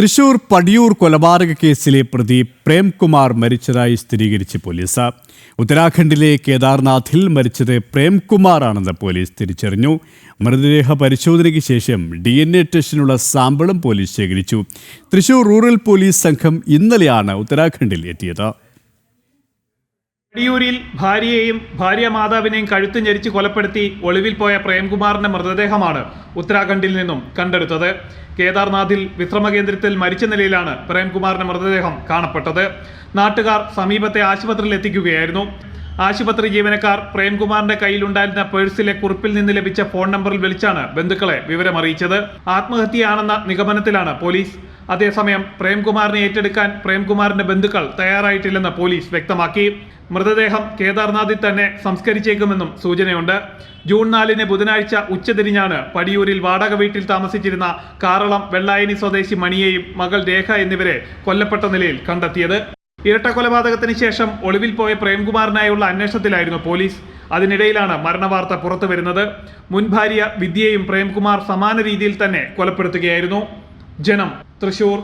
തൃശൂർ പടിയൂർ കൊലപാതക കേസിലെ പ്രതി പ്രേംകുമാർ മരിച്ചതായി സ്ഥിരീകരിച്ച് പോലീസ്. ഉത്തരാഖണ്ഡിലെ കേദാർനാഥിൽ മരിച്ചത് പ്രേംകുമാറാണെന്ന് പോലീസ് തിരിച്ചറിഞ്ഞു. മൃതദേഹ പരിശോധനയ്ക്ക് ശേഷം ഡി എൻ എ ടെസ്റ്റിനുള്ള സാമ്പിളും പോലീസ് ശേഖരിച്ചു. തൃശൂർ റൂറൽ പോലീസ് സംഘം ഇന്നലെയാണ് ഉത്തരാഖണ്ഡിൽ എത്തിയത്. അടിയൂരിൽ ഭാര്യയെയും ഭാര്യ മാതാവിനെയും കഴുത്ത് ഞെരിച്ച് കൊലപ്പെടുത്തി ഒളിവിൽ പോയ പ്രേംകുമാറിന്റെ മൃതദേഹമാണ് ഉത്തരാഖണ്ഡിൽ നിന്നും കണ്ടെടുത്തത്. കേദാർനാഥിൽ വിശ്രമ കേന്ദ്രത്തിൽ മരിച്ച നിലയിലാണ് പ്രേംകുമാറിന്റെ മൃതദേഹം കാണപ്പെട്ടത്. നാട്ടുകാർ സമീപത്തെ ആശുപത്രിയിൽ എത്തിക്കുകയായിരുന്നു. ആശുപത്രി ജീവനക്കാർ പ്രേംകുമാറിന്റെ കയ്യിലുണ്ടായിരുന്ന പേഴ്സിലെ കുറിപ്പിൽ നിന്ന് ലഭിച്ച ഫോൺ നമ്പറിൽ വിളിച്ചാണ് ബന്ധുക്കളെ വിവരമറിയിച്ചത്. ആത്മഹത്യയാണെന്ന നിഗമനത്തിലാണ് പോലീസ് അതേസമയം പ്രേംകുമാറിനെ ഏറ്റെടുക്കാൻ പ്രേംകുമാറിന്റെ ബന്ധുക്കൾ തയ്യാറായിട്ടില്ലെന്ന് പോലീസ് വ്യക്തമാക്കി. മൃതദേഹം കേദാർനാഥിൽ തന്നെ സംസ്കരിച്ചേക്കുമെന്നും സൂചനയുണ്ട്. ജൂൺ നാലിന് ബുധനാഴ്ച ഉച്ചതിരിഞ്ഞാണ് പടിയൂരിൽ വാടക വീട്ടിൽ താമസിച്ചിരുന്ന കാറളം വെള്ളായനി സ്വദേശി മണിയെയും മകൾ രേഖ എന്നിവരെ കൊല്ലപ്പെട്ട നിലയിൽ കണ്ടെത്തിയത്. ഇരട്ട കൊലപാതകത്തിന് ശേഷം ഒളിവിൽ പോയ പ്രേംകുമാറിനായുള്ള അന്വേഷണത്തിലായിരുന്നു പോലീസ്. അതിനിടയിലാണ് മരണവാർത്ത പുറത്തു വരുന്നത് മുൻ ഭാര്യ വിദ്യയും പ്രേംകുമാർ സമാന രീതിയിൽ തന്നെ കൊലപ്പെടുത്തുകയായിരുന്നു. ജനം. തൃശൂർ